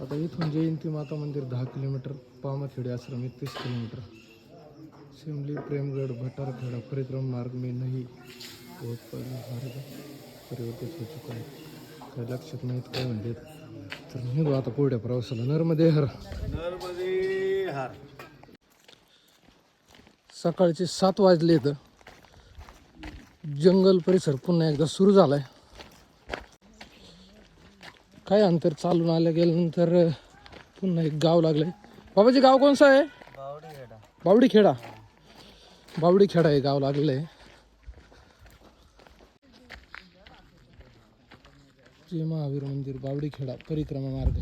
आता इथून जयंती माता मंदिर दहा किलोमीटर पामाखेडे आश्रम एकतीस किलोमीटर. शिमली प्रेमगड भटारखेडा परिक्रम मार्ग में नाही. बहुत मार्ग परिवर्तित हो चुका आहे काही लक्षात नाहीत काय म्हणतात? तर निघू आता पुढच्या प्रवासाला. नर्मदे हर नर्मदे हार सकाळचे सात वाजले तर जंगल परिसर पुन्हा एकदा सुरू झालाय. काय अंतर चालून आलं गेल्यानंतर पुन्हा एक गाव लागलंय. बाबाजी गाव कोणचं आहे? बावडी बावडी खेडा बावडी खेडा हे गाव लागलेलं आहे जय महावीर मंदिर बावडी खेडा परिक्रमा मार्ग.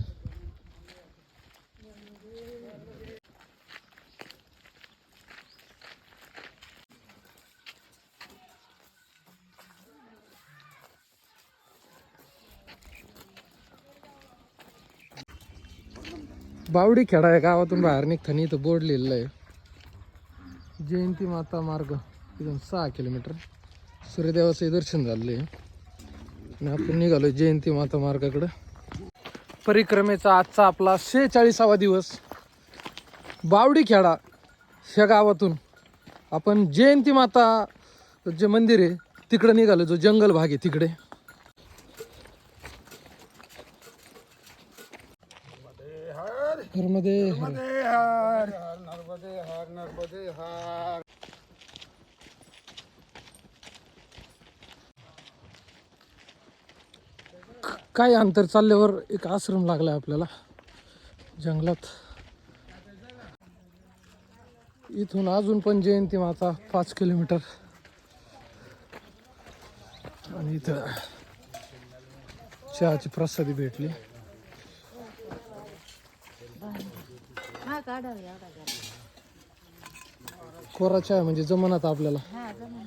बावडी खेडा आहे गावातून बाहेर निघताना इथं बोर्ड लिहिलेलं आहे. जयंती माता मार्ग इथून सहा किलोमीटर. सूर्यदेवाचं दर्शन झालेलं आहे. आणि आपण निघालो जयंती माता मार्गाकडं. परिक्रमेचा आजचा आपला शेहेचाळीसावा दिवस. बावडी खेडा ह्या गावातून आपण जयंती माता जे मंदिर आहे तिकडं निघालो जो जंगल भाग आहे तिकडे. नर्मदे हार. नर्मदे हार नर्मदे हार. काय अंतर चालल्यावर एक आश्रम लागलाय आपल्याला? जंगलात. इथून अजून पण जयंती माता पाच किलोमीटर. आणि इथं चहाची प्रसादी भेटली. काढावं एवढा जरा. कोरा चहा म्हणजे जमनात आपल्याला. हा जमून.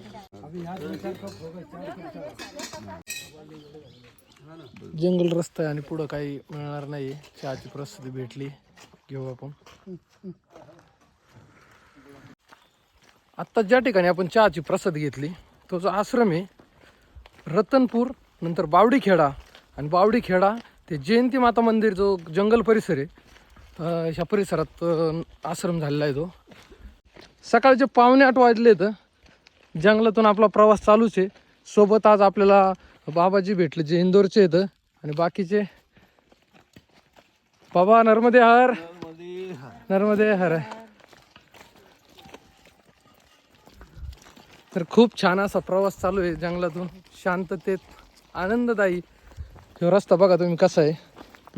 जंगल रस्ता आहे आणि पुढं काही मिळणार नाही चहाची प्रसिद्धी भेटली. घेऊ आपण. आत्ता ज्या ठिकाणी आपण चहाची प्रसाद घेतली तो जो आश्रम आहे. रतनपूर नंतर बावडीखेडा. आणि बावडीखेडा ते जयंती माता मंदिर जो जंगल परिसर आहे ह्या परिसरात आश्रम झालेला आहे तो. सकाळचे पावणे आठ वाजले तर जंगलातून आपला प्रवास चालूच आहे. सोबत आज आपल्याला बाबाजी भेटले जे इंदोरचे आहेत. आणि बाकीचे? बाबा नर्मदे हर नर्मदे हर तर खूप छान असा प्रवास चालू आहे जंगलातून. शांततेत आनंददायी. ह्यो रस्ता बघा तुम्ही कसा आहे.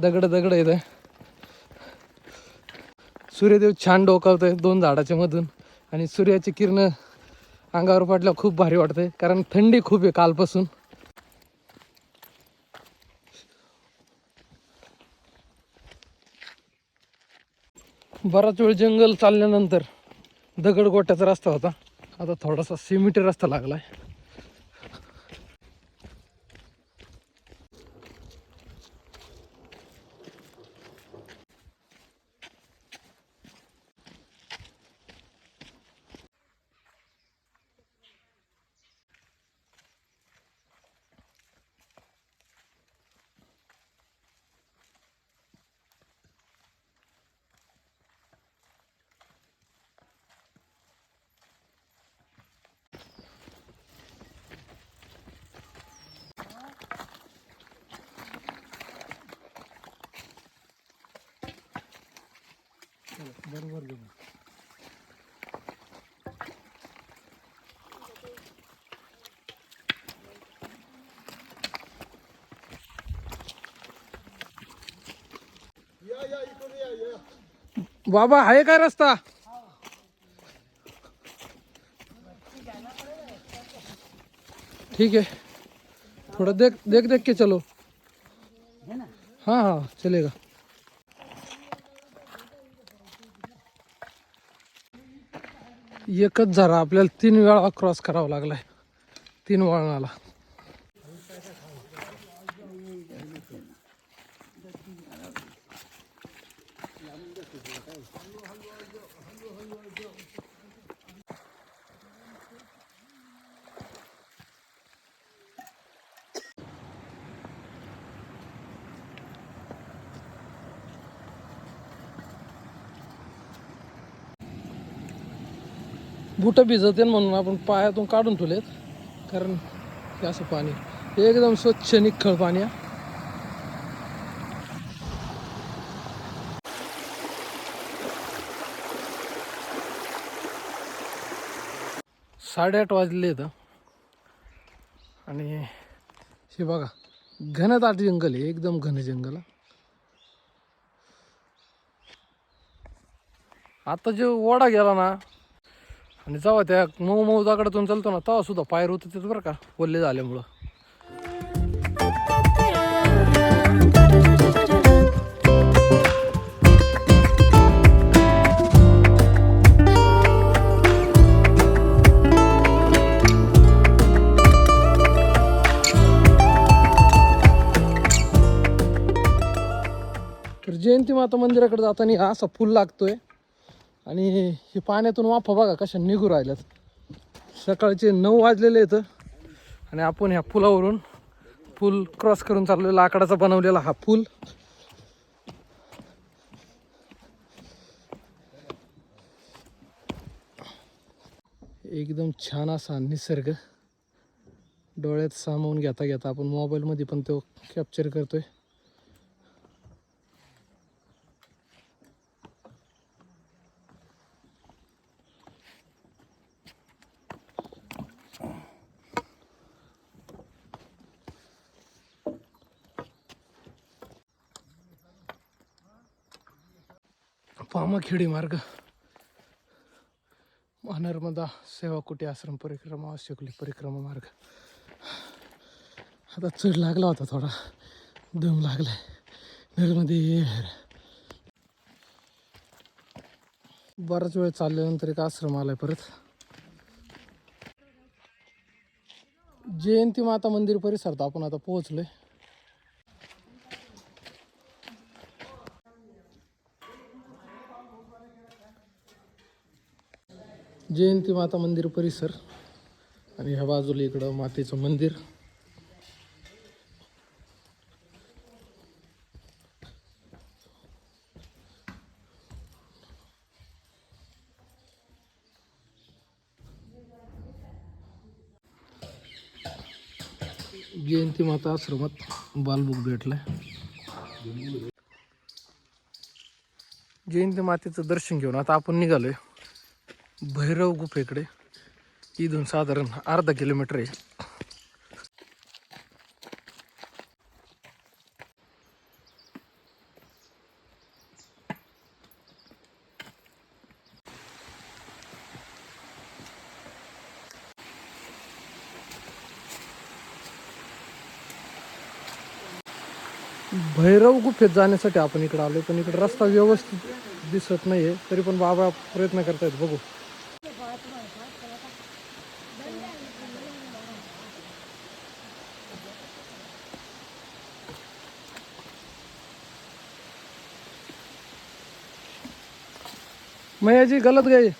दगड दगड येतं सूर्यदेव छान डोकावतोय दोन झाडाच्या मधून. आणि सूर्याची किरण अंगावर पडल्या खूप भारी वाटते कारण थंडी खूप आहे कालपासून. बराच वेळ जंगल चालल्यानंतर दगडगोट्याचा रस्ता होता. आता थोडासा सिमेंटी रस्ता लागलाय. आहे घेऊन या या इकडे या या बाबा आहे काय रस्ता? ठीक है थोड़ा देख देख देख के चलो. हाँ हाँ चलेगा. एकच झरा आपल्याला तीन वेळा क्रॉस करावा लागलाय. तीन वळणाला. बुटं भिजवते म्हणून आपण पायातून काढून ठेवलेत. कारण हे असं पाणी एकदम स्वच्छ निखळ पाणी आहे. साडेआठ वाजले आहेत आणि हे बघा घनदाट जंगल आहे. एकदम घन जंगल आता जे ओढा गेला ना आणि जेव्हा त्या मऊ मऊ दगडातून चालतो ना तेव्हा सुद्धा पायर होत तिथं बरं का ओल्ले झाल्यामुळं. तर जयंती माता मंदिराकडे जाताना असा फुल लागतोय. आणि हे पाण्यातून वाफा बघा कशा निघू राहिल्यात. सकाळचे नऊ वाजलेले आहेत. आणि आपण ह्या पुलावरून पूल क्रॉस करून चाललो लाकडाचा बनवलेला हा पूल. एकदम छान असा निसर्ग. डोळ्यात सामावून घेता घेता आपण मोबाईलमध्ये पण तो कॅप्चर करतोय. पामाखेडी मार्ग. नर्मदा सेवा कुटी आश्रम परिक्रमा शिकली परिक्रमा मार्ग. आता चढ लागला होता थोडा. दम लागलाय. नर्मदे बराच वेळ चालल्यानंतर एक आश्रम आलाय परत. जयंती माता मंदिर परिसरात आपण आता पोहोचलोय. जयंती माता मंदिर परिसर आणि ह्या बाजूला इकडं मातेचं मंदिर. जयंती माता आश्रमात बालबुक भेटलाय. जयंती मातेचं दर्शन घेऊन आता आपण निघालोय. भैरव गुफेकडे इथून साधारण अर्धा किलोमीटर आहे. भैरव गुफेत जाण्यासाठी आपण इकडे आलोय, पण इकडे रस्ता व्यवस्थित दिसत नाहीये, तरी पण बाबा प्रयत्न करतायत, बघू. मैया जी गलत गए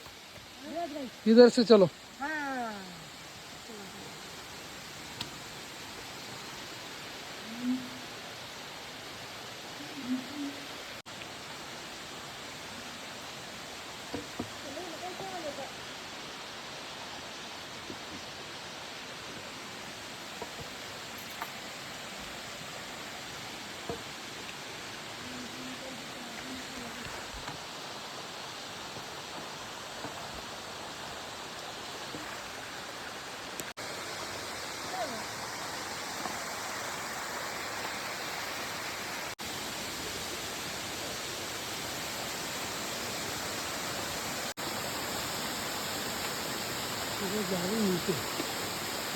इधर से चलो।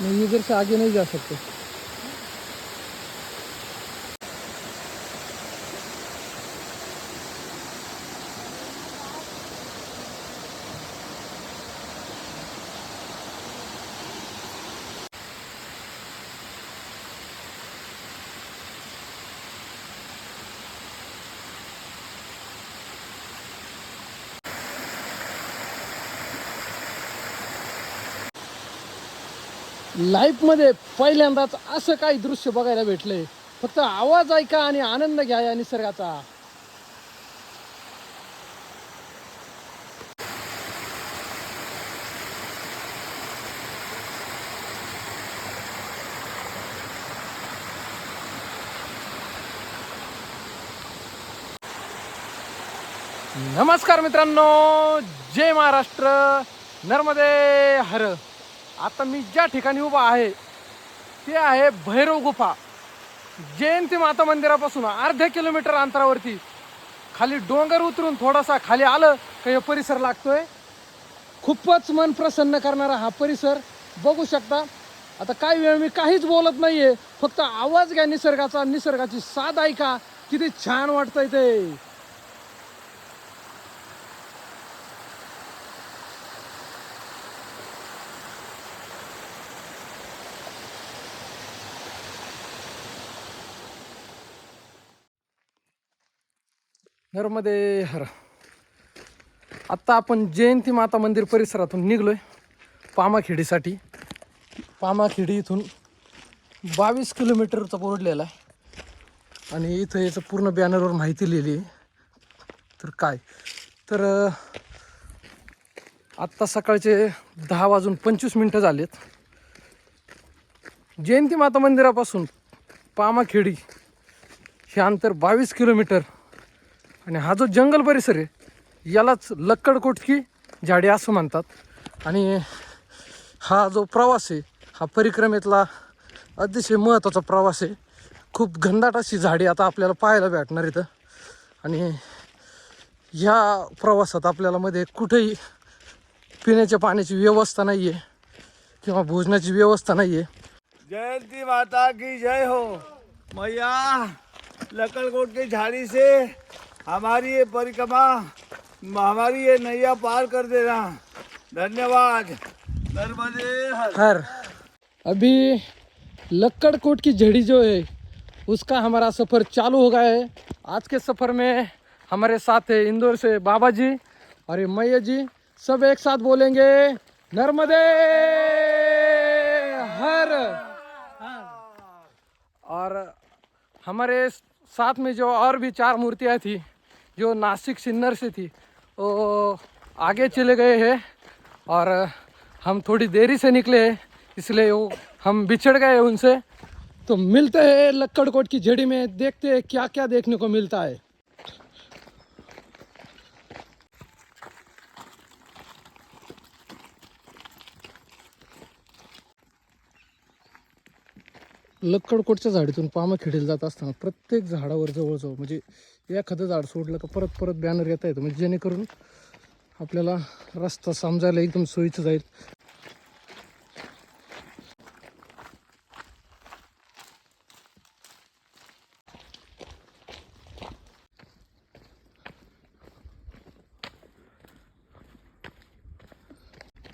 नहीं इधर से आगे नहीं जा सकते लाईफमध्ये पहिल्यांदाच असं काही दृश्य बघायला भेटलंय. फक्त आवाज ऐका आणि आनंद घ्या या निसर्गाचा. नमस्कार मित्रांनो. जय महाराष्ट्र. नर्मदे हर. आता मी ज्या ठिकाणी उभा आहे ते आहे भैरव गुफा. जयंती माता मंदिरापासून अर्ध्या किलोमीटर अंतरावरती. खाली डोंगर उतरून थोडासा खाली आलं का हे परिसर लागतोय. खूपच मन प्रसन्न करणारा हा परिसर बघू शकता. आता काही वेळ मी काहीच बोलत नाहीये फक्त आवाज घ्या निसर्गाचा निसर्गाची साथ ऐका. किती छान वाटतंय ते. नर्मदे हर. आत्ता आपण जयंती माता मंदिर परिसरातून निघलोय पामाखेडीसाठी. पामाखेडी इथून बावीस किलोमीटरचा बोर्ड आहे. आणि इथं याचं पूर्ण बॅनरवर माहिती लिहिली आहे. तर काय? तर आत्ता सकाळचे दहा वाजून पंचवीस मिनटं झालेत. जयंती माता मंदिरापासून पामाखेडी हे अंतर बावीस किलोमीटर आणि हा जो जंगल परिसर आहे यालाच लक्कडकोटकी झाडे असं म्हणतात. आणि हा जो प्रवास आहे हा परिक्रमेतला अतिशय महत्त्वाचा प्रवास आहे. खूप घनदाट अशी झाडी आता आपल्याला पाहायला भेटणार इथं आणि ह्या प्रवासात आपल्याला मध्ये कुठेही पिण्याच्या पाण्याची व्यवस्था नाही आहे किंवा भोजनाची व्यवस्था नाही आहे जयंती माता की जय हो. मैया लकड़कोट की झाड़ी से हमारी ये परिक्रमा हमारी ये नैया पार कर देना। धन्यवाद। नर्मदे हर। अभी लक्कड़कोट की झड़ी जो है, उसका हमारा सफ़र चालू हो गया है। आज के सफ़र में हमारे साथ है इंदौर से बाबा जी और ये मैया जी। सब एक साथ बोलेंगे, नर्मदे हर। और हमारे साथ में जो और भी चार मूर्तियाँ थी जो नासिक सिन्नर से थी, वो आगे चले गए हैं और हम थोड़ी देरी से निकले हैं, इसलिए वो हम बिछड़ गए उनसे। तो मिलते हैं लक्कड़कोट की झड़ी में, देखते हैं क्या क्या देखने को मिलता है। लक्कडकोटच्या झाडीतून पामा खेडीला जात असताना प्रत्येक झाडावर जवळजवळ म्हणजे एखादं झाड सोडलं का परत परत बॅनर येता येतं. म्हणजे जेणेकरून आपल्याला रस्ता समजायला एकदम सोयीचं जाईल.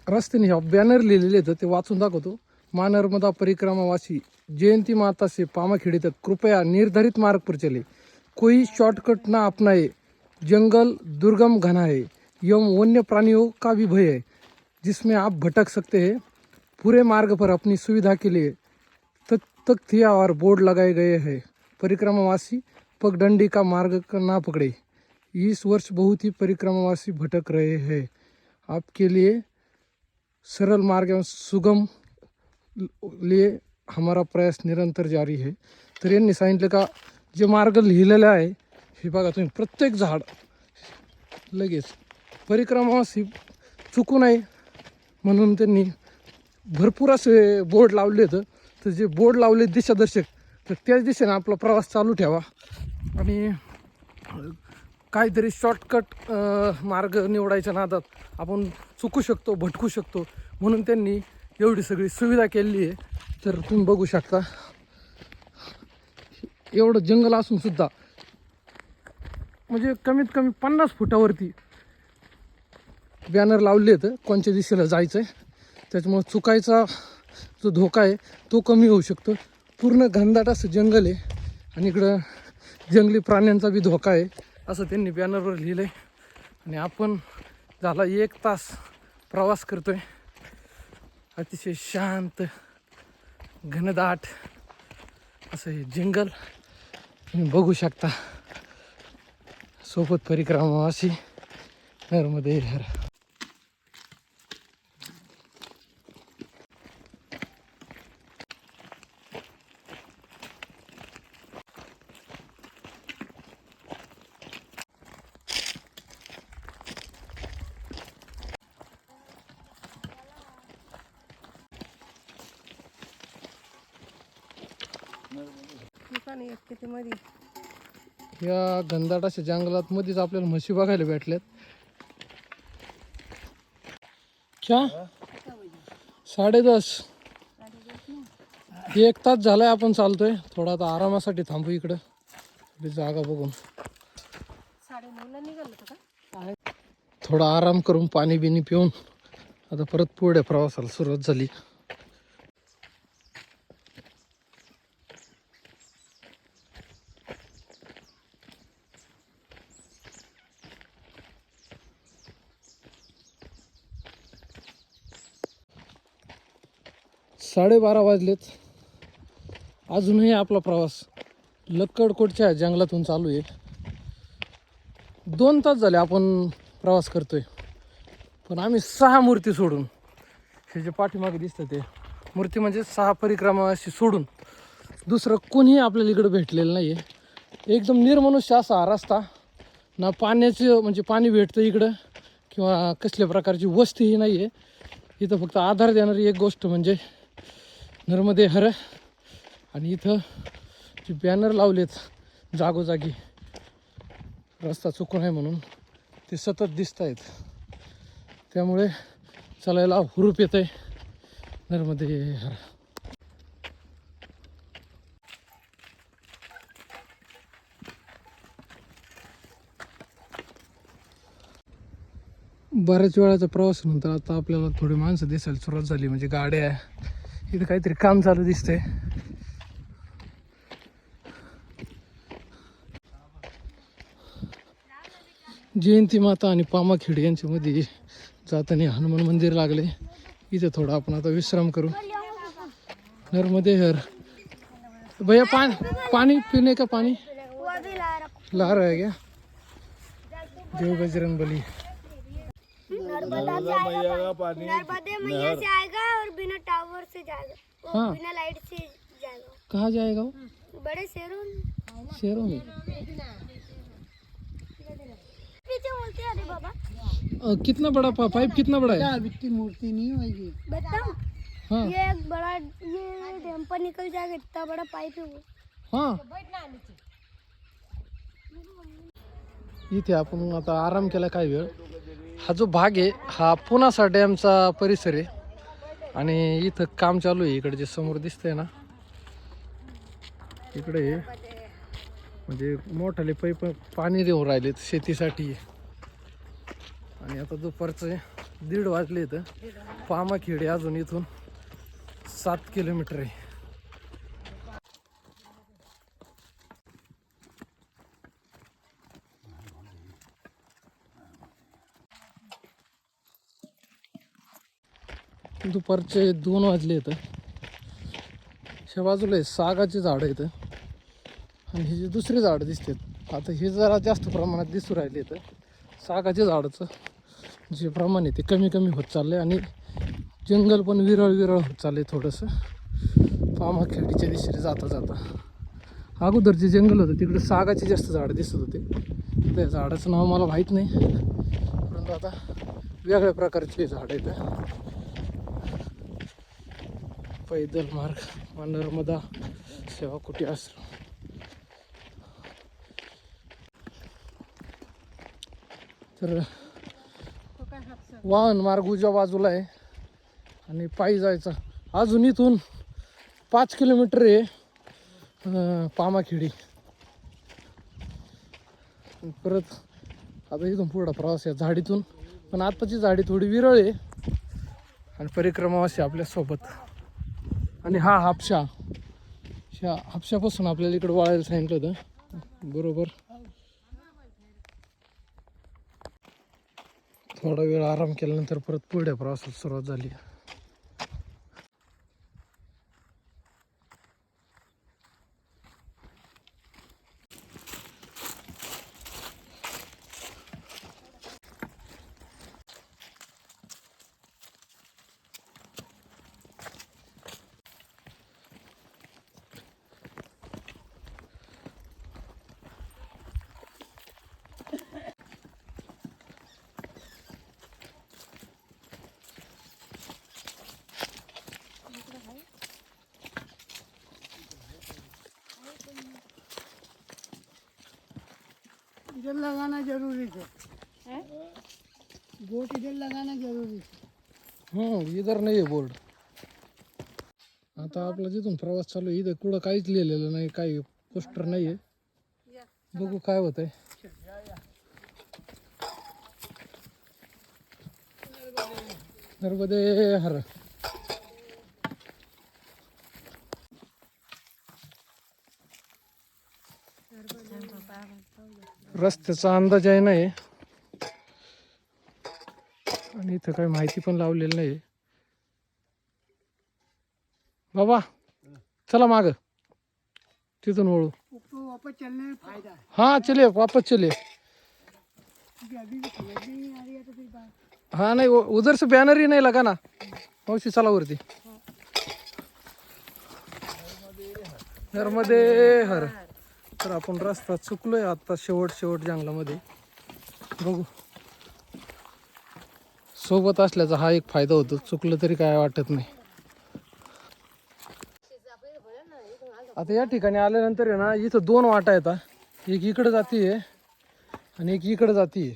रस्त्याने ह्या बॅनर लिहिलेले आहेत ते वाचून दाखवतो. माँ नर्मदा परिक्रमावासी जयंती माता से पामाखेड़ी तक कृपया निर्धारित मार्ग पर चले। कोई शॉर्टकट ना अपनाए। जंगल दुर्गम घना है। एवं वन्य प्राणियों का भी भय है, जिसमें आप भटक सकते हैं। पूरे मार्ग पर अपनी सुविधा के लिए तक तख्तिया और बोर्ड लगाए गए हैं। परिक्रमावासी, पगडंडी का मार्ग ना पकड़े। इस वर्ष बहुत ही परिक्रमावासी भटक रहे हैं। आपके लिए सरल मार्ग एवं सुगम लिए हमारा प्रयास निरंतर जारी आहे तर यांनी सांगितलं का जे मार्ग लिहिलेले आहे हे बघा तुम्ही प्रत्येक झाड लगेच परिक्रमावासी चुकू नये म्हणून त्यांनी भरपूर असे बोर्ड लावले होतं तर जे बोर्ड लावले दिशादर्शक तर त्याच दिशेने आपला प्रवास चालू ठेवा। आणि काहीतरी शॉर्टकट मार्ग निवडायच्या नादात आपण चुकू शकतो भटकू शकतो म्हणून त्यांनी एवढी सगळी सुविधा केलेली आहे. तर तुम्ही बघू शकता. एवढं जंगल असून सुद्धा म्हणजे कमीत कमी पन्नास फुटावरती बॅनर लावले आहेत. कोणत्या दिशेला जायचं आहे त्याच्यामुळं चुकायचा जो धोका आहे तो कमी होऊ शकतो. पूर्ण घनदाट असं जंगल आहे आणि इकडं जंगली प्राण्यांचा बी धोका आहे असं त्यांनी बॅनरवर लिहिलं आहे आणि आपण झाला एक तास प्रवास करतो आहे अतिशय शांत घनदाट असं हे जंगल. तुम्ही बघू शकता. सोबत परिक्रमावासी नर्मदे हर किती मध्ये या घनदाट अशा जंगलात मध्येच आपल्याला म्हशी बघायला भेटल्यात. क्या? साडे दस एक तास झालाय आपण चालतोय. थोडा आता आरामासाठी थांबू इकडं. जागा बघून. थोडा आराम करून पाणी बिनी पिऊन आता परत पुढे प्रवासाला सुरुवात झाली. साडेबारा वाजलेत. अजूनही आपला प्रवास लक्कडकोटच्या जंगलातून चालू आहे दोन तास झाले आपण प्रवास करतोय. पण आम्ही सहा मूर्ती सोडून हे जे पाठीमागे दिसतं ते मूर्ती म्हणजे सहा परिक्रमा अशी सोडून दुसरं कोणीही आपल्याला इकडं भेटलेलं नाही आहे एकदम निर्मनुष्य असा हा रस्ता. ना पाण्याचं म्हणजे पाणी भेटतं इकडं किंवा कसल्या प्रकारची वस्तीही नाही आहे इथं फक्त आधार देणारी एक गोष्ट म्हणजे नर्मदे हर आणि इथं जे बॅनर लावलेत जागोजागी रस्ता चुकून आहे म्हणून ते सतत दिसत आहेत त्यामुळे चालायला हुरूप येत आहे नर्मदे हर. बऱ्याच वेळाचा प्रवास नंतर आता आपल्याला थोडी माणसं दिसायला सुरुवात झाली म्हणजे गाड्या इथं काहीतरी काम चालू दिसतंय. जयंती माता आणि पामाखेड यांच्यामध्ये जाताना हनुमान मंदिर लागले इथे थोडं आपण आता विश्राम करू. नर्मदे हर भैया पानी पानी पीने का पानी ला रहा है क्या जय बजरंग बली नर्मदा मैया का पानी। नर्मदे मैया से आएगा और बिना टावर से जाएगा। हाँ। बिना लाइट से जाएगा। कहाँ जाएगा वो? बड़े शहरों में। शहरों में? पीछे बोलते अरे बाबा। कितना बड़ा पा, पाइप कितना बड़ा है? बताओ। हाँ। ये एक बड़ा ये डैम पर निकल जाएगा इतना बड़ा पाइप है वो। हाँ। इथे आपण आता आराम केला काय वेळ हा जो भाग आहे हा पुनासा डॅमचा परिसर आहे. आणि इथं काम चालू आहे. इकडे जे समोर दिसतंय ना इकडे म्हणजे मोठाले पैप पाणी देऊन राहिलेत शेतीसाठी. आणि आता दुपारचं दीड वाजले इथं. पामाखेडे अजून इथून. सात किलोमीटर आहे. दुपारचे दोन वाजले इथं. ह्या बाजूला आहे सागाचे झाडं इथं. आणि हे जे दुसरे झाडं दिसतात आता हे जरा जास्त प्रमाणात दिसू राहिले इथं. सागाच्या झाडाचं जे प्रमाण आहे ते कमी कमी होत चाललं आहे आणि जंगल पण विरळ विरळ होत चाललं आहे थोडंसं. पामाखेडीच्या दिशेने जाता जाता. अगोदर जे जंगल होतं तिकडे सागाचे जास्त झाडं दिसत होते. त्या झाडाचं नाव मला माहीत नाही. परंतु आता वेगळ्या प्रकारचे झाडं आहेत पैदल मार्ग व नर्मदा सेवा कुटी आश्रम तर वाहन मार्ग उजव्या बाजूला आहे आणि पायी जायचा. अजून इथून पाच किलोमीटर आहे पामाखेडी. परत आता इथून पुढा प्रवास आहे झाडीतून. पण आत्ताची झाडी थोडी विरळ आहे आणि परिक्रमावासी आपल्यासोबत आणि हा हापशा. ह्या हापशापासून आपल्याला इकडं वाळायला सांगितलं होतं. बरोबर. थोडा वेळ आराम केल्यानंतर परत पुढे प्रवासाला सुरुवात झाली. आता आपला जिथून प्रवास चालू आहे, इथं कुठं काहीच लिहिलेलं नाही पोस्टर नाही आहे बघू काय होत आहे नर्मदे हर. रस्त्याचा अंदाज आहे नाही आणि इथं काही माहिती पण नाही बाबा चला माग. तिथून वळू. उसको वापस चलने में फायदा है वापस चले. क्योंकि अभी भी समझ में नहीं आ रही है तो फिर बात उधर से ही नाही लगा ना. मावशी चला वरती. नर्मदे हर तर आपण रस्ता चुकलोय आता शेवट शेवट जंगलामध्ये. बघू. सोबत असल्याचा हा एक फायदा होतो. चुकलं तरी काय वाटत नाही. आता या ठिकाणी आल्यानंतर आहे ना इथं दोन वाटा येतात एक इकडं जाती आहे आणि एक इकडं जाती आहे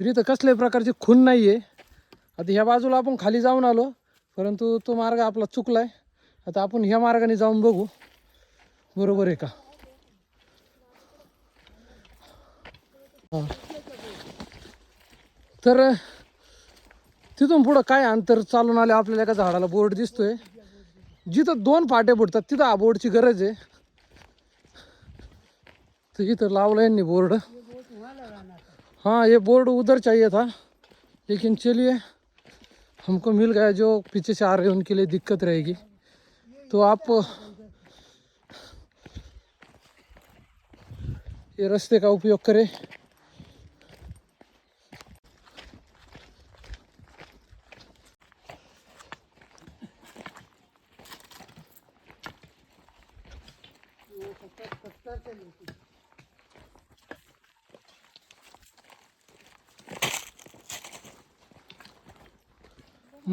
तर इथं कसल्याही प्रकारची खून नाही आहे आता ह्या बाजूला आपण खाली जाऊन आलो परंतु तो मार्ग आपला चुकला आहे आता आपण ह्या मार्गाने जाऊन बघू. बरोबर आहे का? हां. तर तिथून पुढं काय अंतर चालून आले आपल्याला एका झाडाला बोर्ड दिसतोय. जिथं दोन फाटे फुटतात तिथं हा बोर्डची गरज आहे. तर इथं लावलं बोर्ड. हाँ ये बोर्ड उधर चाहिए था लेकिन चलिए, हमको मिल गया जो पीछे से आ रहे हैं, उनके लिए दिक्कत रहेगी. तो आप, ये रास्ते का उपयोग करें।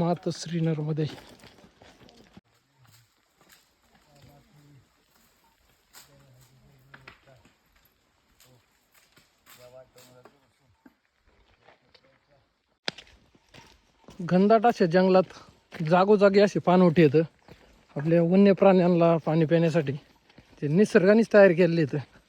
मातश्री श्रीनगरमध्ये घनदाट अशा जंगलात जागोजागी असे पाणवठे येतं आपल्या वन्य प्राण्यांना पाणी पिण्यासाठी ते निसर्गानेच तयार केलेले आहेत.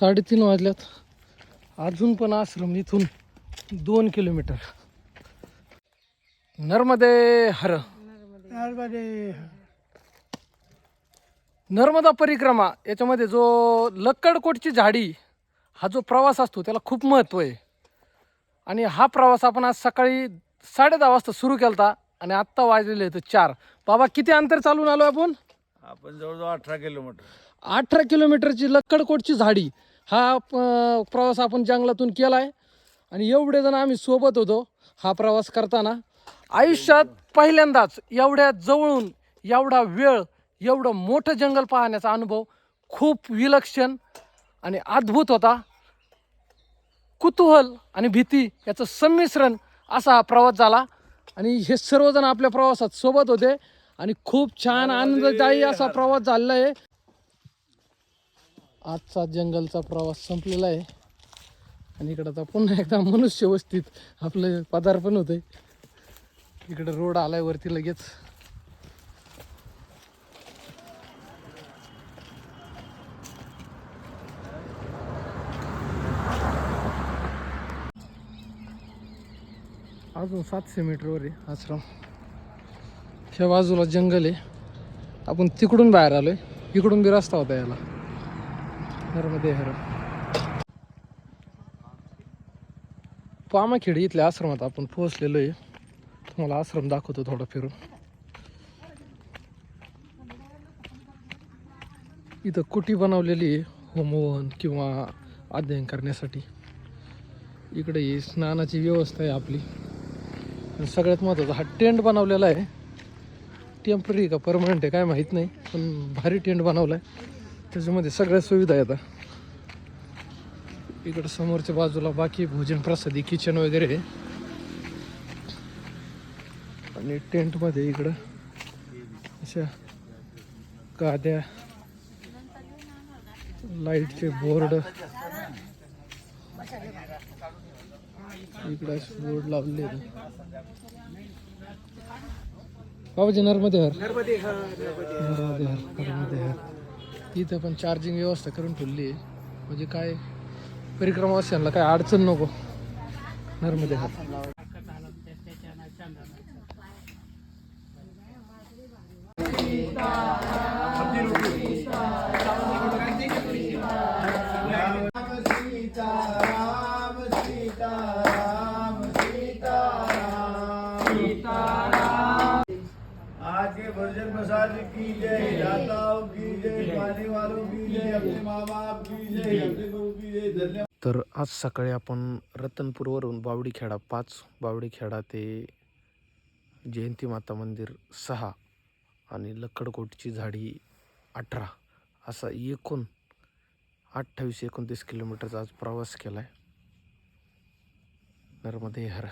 साडेतीन वाजल्यात. अजून पण आश्रम इथून दोन किलोमीटर. नर्मदे हर. नर्मदे नर्मदा परिक्रमा याच्यामध्ये जो लक्कडकोटची झाडी हा जो प्रवास असतो त्याला खूप महत्त्व आहे. आणि हा प्रवास आपण आज सकाळी साडे दहा वाजता सुरू केला होता आणि आत्ता वाजलेले आहेत चार. बाबा किती अंतर चालून आलो आपण? आपण जवळजवळ अठरा किलोमीटर. अठरा किलोमीटरची लक्कडकोटची झाडी हा प्रवास आपण जंगलातून केला आहे आणि एवढे जण आम्ही सोबत होतो हा प्रवास करताना. आयुष्यात पहिल्यांदाच एवढ्या जवळून एवढा वेळ एवढं मोठं जंगल पाहण्याचा अनुभव खूप विलक्षण आणि अद्भुत होता. कुतूहल आणि भीती याचं संमिश्रण असा हा प्रवास झाला. आणि हे सर्वजण आपल्या प्रवासात सोबत होते. आणि खूप छान आनंददायी असा प्रवास झालेला आहे. आजचा जंगलचा प्रवास संपलेला आहे. आणि इकडं आता पुन्हा एकदा मनुष्य वस्तीत आपलं पदार्पण होतंय. इकडं रोड आलाय वरती लगेच. अजून सातशे मीटरवर आहे आश्रम. ह्या बाजूला जंगल आहे. आपण तिकडून बाहेर आलोय. इकडून बी रस्ता होता याला. नर्मदे हर. पामाखेडी इथल्या आश्रमात आपण पोहोचलेलो आहे. तुम्हाला आश्रम दाखवतो थोडा फिरून. इथं कुटी बनवलेली आहे होमवन किंवा अध्ययन करण्यासाठी. इकडे ही स्नानाची व्यवस्था आहे आपली. सगळ्यात महत्त्वाचा हा टेंट बनवलेला आहे. टेंपररी का परमनंट आहे काय माहीत नाही पण भारी टेंट बनवला आहे त्याच्यामध्ये सगळ्या सुविधा येतात इकडं समोरच्या बाजूला बाकी भोजन प्रसादी किचन वगैरे आणि टेंटमध्ये इकडं अशा गाद्या लाईटचे बोर्ड. इकडे बोर्ड लावले बाबाजी नर्मदे हर. नर्मदे हर नर्मदे हर. इथं पण चार्जिंग व्यवस्था करून ठेवली आहे. म्हणजे काय परिक्रमावासियांना काय अडचण नको. नर्मदे हर तर आज सकाळी आपण रतनपूरवरून बावडीखेडा पाच बावडीखेडा ते जयंती माता मंदिर सहा आणि लक्कडकोटची झाडी अठरा असा एकूण अठ्ठावीस एकोणतीस किलोमीटरचा आज प्रवास केला आहे नर्मदे हर.